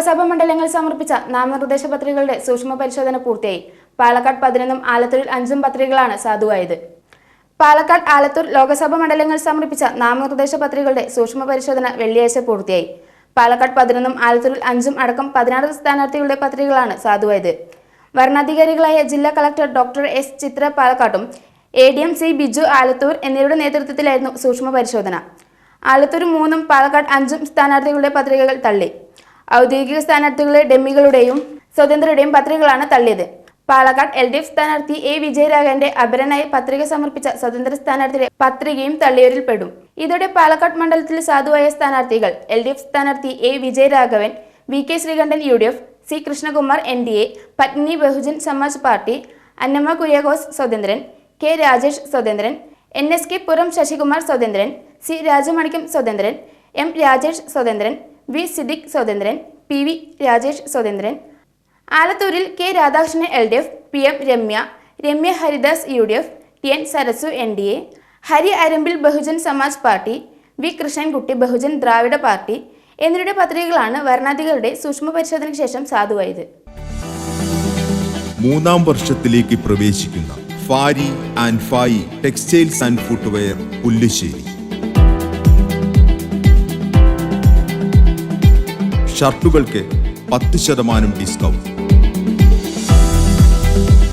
ലോക്സഭാ മണ്ഡലങ്ങൾ സമർപ്പിച്ച നാമനിർദ്ദേശ പത്രികകളുടെ സൂക്ഷ്മ പരിശോധന പൂർത്തിയായി. പാലക്കാട് പതിനൊന്നും ആലത്തൂരിൽ അഞ്ചും പത്രികകളാണ് സാധുവായത്. പാലക്കാട് ആലത്തൂർ ലോകസഭാ മണ്ഡലങ്ങൾ സമർപ്പിച്ച നാമനിർദ്ദേശ പത്രികകളുടെ സൂക്ഷ്മ പരിശോധന വെള്ളിയാഴ്ച പൂർത്തിയായി. പാലക്കാട് പതിനൊന്നും ആലത്തൂരിൽ അഞ്ചും അടക്കം പതിനാറ് സ്ഥാനാർത്ഥികളുടെ പത്രികകളാണ് സാധുവായത്. വരണാധികാരികളായ ജില്ലാ collector doctor S Chithra പാലക്കാട്ടും A D M C Biju Alathur എന്നിവരുടെ നേതൃത്വത്തിലായിരുന്നു സൂക്ഷ്മ പരിശോധന. ആലത്തൂർ മൂന്നും പാലക്കാട് അഞ്ചും സ്ഥാനാർത്ഥികളുടെ പത്രികകൾ തള്ളി. ഔദ്യോഗിക സ്ഥാനാർത്ഥികളെ ഡെമ്മികളുടെയും സ്വതന്ത്രരുടെയും പത്രികകളാണ് തള്ളിയത്. പാലക്കാട് എൽ ഡി എഫ് സ്ഥാനാർത്ഥി എ വിജയരാഘവന്റെ അപരനായി പത്രിക സമർപ്പിച്ച സ്വതന്ത്ര സ്ഥാനാർത്ഥിയുടെ പത്രികയും തള്ളിയവരിൽ പെടും. ഇതോടെ പാലക്കാട് മണ്ഡലത്തിൽ സാധുവായ സ്ഥാനാർത്ഥികൾ എൽ ഡി എഫ് സ്ഥാനാർത്ഥി A Vijayaraghavan V K Sreekandan U D F C Krishnakumar N D A പത്നി ബഹുജൻ സമാജ് പാർട്ടി അന്നമ്മ കുര്യാഘോസ് സ്വതന്ത്രൻ കെ രാജേഷ് സ്വതന്ത്രൻ എൻ എസ് കെ പുറം ശശികുമാർ സ്വതന്ത്രൻ സി രാജമണിക്കം സ്വതന്ത്രൻ എം രാജേഷ് സ്വതന്ത്രൻ വി സിദ്ദിഖ് സ്വതന്ത്രൻ പി വി രാജേഷ് സ്വതന്ത്രൻ ആലത്തൂരിൽ K Radhakrishnan L D F P M Ramya Ramya Haridas U D F T N Sarasu N D A Hari അരമ്പിൽ Bahujan Samaj party V Krishnankutty Bahujan Dravida party എന്നിവരുടെ പത്രികകളാണ് വരണാധികളുടെ സൂക്ഷ്മ പരിശോധനയ്ക്ക് ശേഷം സാധുവായത്. മൂന്നാം വർഷത്തിലേക്ക് പ്രവേശിക്കുന്ന Fari and Fayi textiles and footwear Pullussery. ഷർട്ടുകൾക്ക് പത്ത് ശതമാനം ഡിസ്കൗണ്ട്.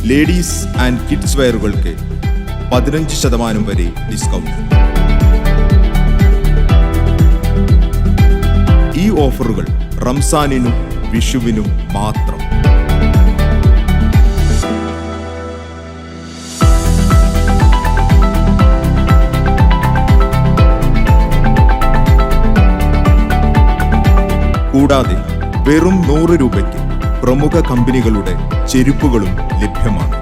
ലേഡീസ് ആൻഡ് കിഡ്സ് വെയറുകൾക്ക് പതിനഞ്ച് ശതമാനം വരെ ഡിസ്കൗണ്ട്. ഈ ഓഫറുകൾ റംസാനിനും വിഷുവിനും മാത്രം. കൂടാതെ വെറും നൂറ് രൂപയ്ക്ക് പ്രമുഖ കമ്പനികളുടെ ചെരുപ്പുകളും ലഭ്യമാണ്.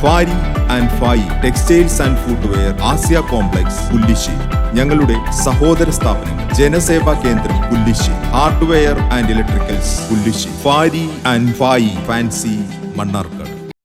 Fari and Fayi textiles and footwear Aasiya complex Pullissery. ഞങ്ങളുടെ സഹോദര സ്ഥാപനം Janaseva Kendram Pullissery. Hardware and electricals Pullissery. Fari and Fayi fancy Mannarkkad.